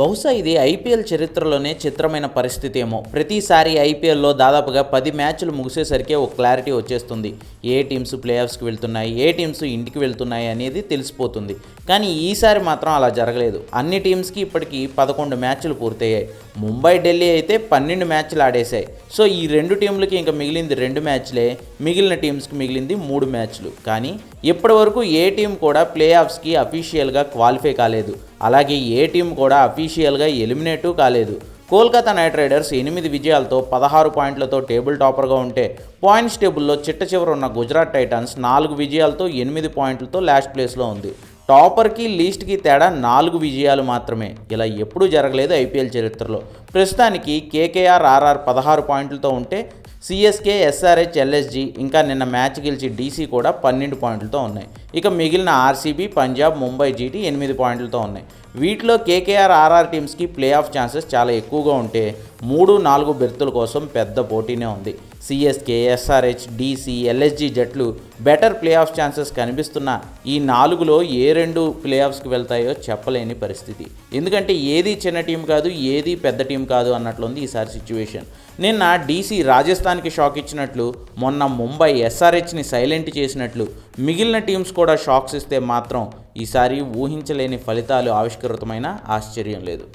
బహుశా ఇది ఐపీఎల్ చరిత్రలోనే చిత్రమైన పరిస్థితి ఏమో. ప్రతిసారి ఐపీఎల్లో దాదాపుగా పది మ్యాచ్లు ముగిసేసరికి ఒక క్లారిటీ వచ్చేస్తుంది. ఏ టీమ్స్ ప్లే ఆఫ్స్కి వెళ్తున్నాయి ఏ టీమ్స్ ఇంటికి వెళ్తున్నాయి అనేది తెలిసిపోతుంది. కానీ ఈసారి మాత్రం అలా జరగలేదు. అన్ని టీమ్స్కి ఇప్పటికీ పదకొండు మ్యాచ్లు పూర్తయ్యాయి. ముంబై ఢిల్లీ అయితే పన్నెండు మ్యాచ్లు ఆడేశాయి. సో ఈ రెండు టీంలకి ఇంకా మిగిలింది రెండు మ్యాచ్లే. మిగిలిన టీమ్స్కి మిగిలింది మూడు మ్యాచ్లు. కానీ ఇప్పటి వరకు ఏ టీం కూడా ప్లే ఆఫ్స్కి అఫీషియల్గా క్వాలిఫై కాలేదు. అలాగే ఏ టీం కూడా అఫీషియల్గా ఎలిమినేటు కాలేదు. కోల్కతా నైట్ రైడర్స్ ఎనిమిది విజయాలతో పదహారు పాయింట్లతో టేబుల్ టాపర్గా ఉంటే పాయింట్స్ టేబుల్లో చిట్ట చివర ఉన్న గుజరాత్ టైటన్స్ నాలుగు విజయాలతో ఎనిమిది పాయింట్లతో లాస్ట్ ప్లేస్లో ఉంది. టాపర్కి లీస్ట్కి తేడా నాలుగు విజయాలు మాత్రమే. ఇలా ఎప్పుడూ జరగలేదు ఐపీఎల్ చరిత్రలో. ప్రస్తుతానికి కేకేఆర్ ఆర్ఆర్ పదహారు పాయింట్లతో ఉంటే సిఎస్కే ఎస్ఆర్హెచ్ ఎల్ఎస్జి ఇంకా నిన్న మ్యాచ్ గెలిచి డీసీ కూడా పన్నెండు పాయింట్లతో ఉన్నాయి. ఇక మిగిలిన ఆర్సీబీ పంజాబ్ ముంబై జీటీ ఎనిమిది పాయింట్లతో ఉన్నాయి. వీటిలో కేకేఆర్ ఆర్ఆర్ టీమ్స్కి ప్లే ఆఫ్ ఛాన్సెస్ చాలా ఎక్కువగా ఉంటే మూడు నాలుగు బెర్తుల కోసం పెద్ద పోటీనే ఉంది. సిఎస్కే ఎస్ఆర్హెచ్ డీసీ ఎల్ఎస్జి జట్లు బెటర్ ప్లే ఆఫ్ ఛాన్సెస్ కనిపిస్తున్న ఈ నాలుగులో ఏ రెండు ప్లే ఆఫ్స్కి వెళ్తాయో చెప్పలేని పరిస్థితి. ఎందుకంటే ఏది చిన్న టీం కాదు ఏది పెద్ద టీం కాదు అన్నట్లుంది ఈసారి సిచ్యువేషన్. నిన్న డీసీ రాజస్థాన్కి షాక్ ఇచ్చినట్లు మొన్న ముంబై ఎస్ఆర్హెచ్ని సైలెంట్ చేసినట్లు మిగిలిన టీమ్స్ కూడా షాక్స్ ఇస్తే మాత్రం ఈసారి ఊహించలేని ఫలితాలు ఆవిష్కృతమైన ఆశ్చర్యం లేదు.